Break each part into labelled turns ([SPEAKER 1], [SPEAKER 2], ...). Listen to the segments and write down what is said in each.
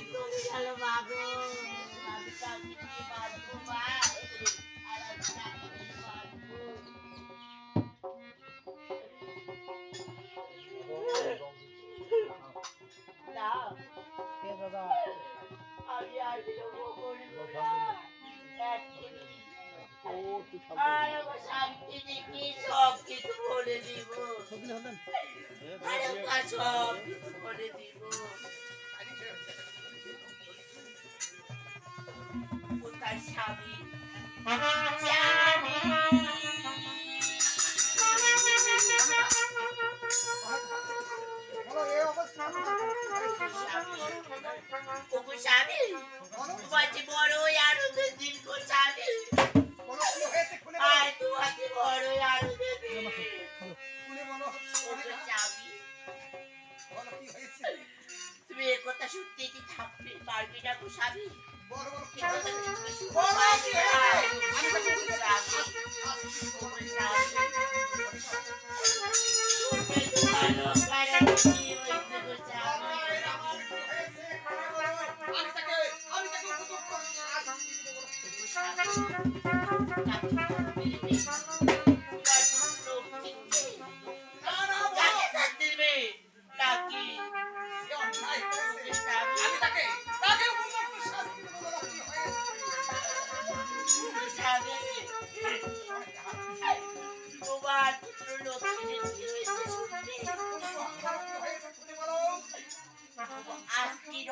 [SPEAKER 1] গেল মা আমি কাউকে দিয়ে মা? আর আমি কাউকে দিয়ে বাঁচবো না
[SPEAKER 2] কে দাদা?
[SPEAKER 1] আমি আর বিলম্ব করিব না। এক্ষুনি
[SPEAKER 2] ও তুই
[SPEAKER 1] আর আমার শান্তি দেখি সব কিছু বলে দিব। সব কিছু বলে দিব। কোথায় স্বামী পারবি না গো স্বামী।
[SPEAKER 3] বলো?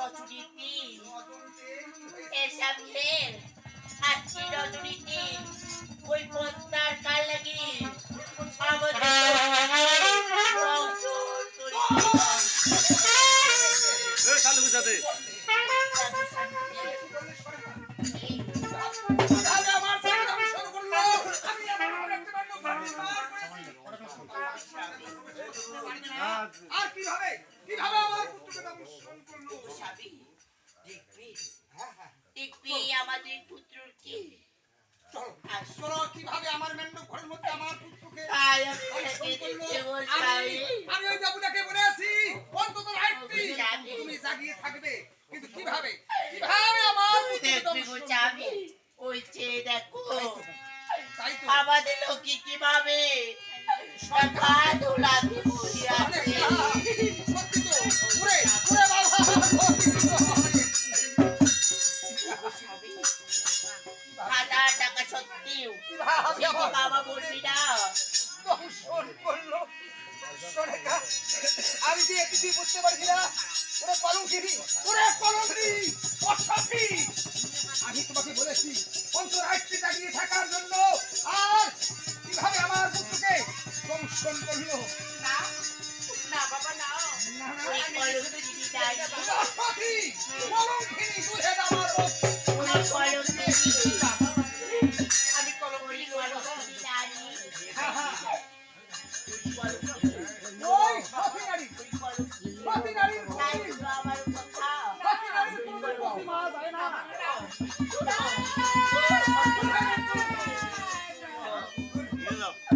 [SPEAKER 1] রজনীতি
[SPEAKER 3] হয়েছে
[SPEAKER 1] এসামের আজকে রজনীতি ওই পদ্মার কাল লাগি
[SPEAKER 3] আমি আমি আর কীভাবে? কীভাবে আমার পুত্রকে দংশন
[SPEAKER 1] দেখবি আমাদের পুত্রকে
[SPEAKER 3] চলো চলো কীভাবে আমার মেন্ডু ঘরের মধ্যে আমার পুত্রকে
[SPEAKER 1] তাই আমি
[SPEAKER 3] ওই বাবুটাকে বলে অন্তত তুমি জাগিয়ে থাকবে কিন্তু কীভাবে? কীভাবে আমার
[SPEAKER 1] দেখবি ওই দেখো আমাদের লোকে কীভাবে? দোলাতে বসে কিন্তু
[SPEAKER 3] আমার
[SPEAKER 1] বাবা বলবি না?
[SPEAKER 3] করল আমি যে কিছুই বুঝতে পারছি না ওরে কলঙ্কিনি ওরে কলঙ্কি অসভ্যি আমি তোমাকে বলেছি অন্তরাষ্ট্রী দাঁড়িয়ে থাকার জন্য আর কীভাবে আমার পুত্রকে দংশন করল?
[SPEAKER 1] না না বাবা না।
[SPEAKER 3] না
[SPEAKER 1] কলঙ্কিনি দাঁড়িয়ে
[SPEAKER 3] অসভ্যি কলঙ্কিনি
[SPEAKER 2] Beleza?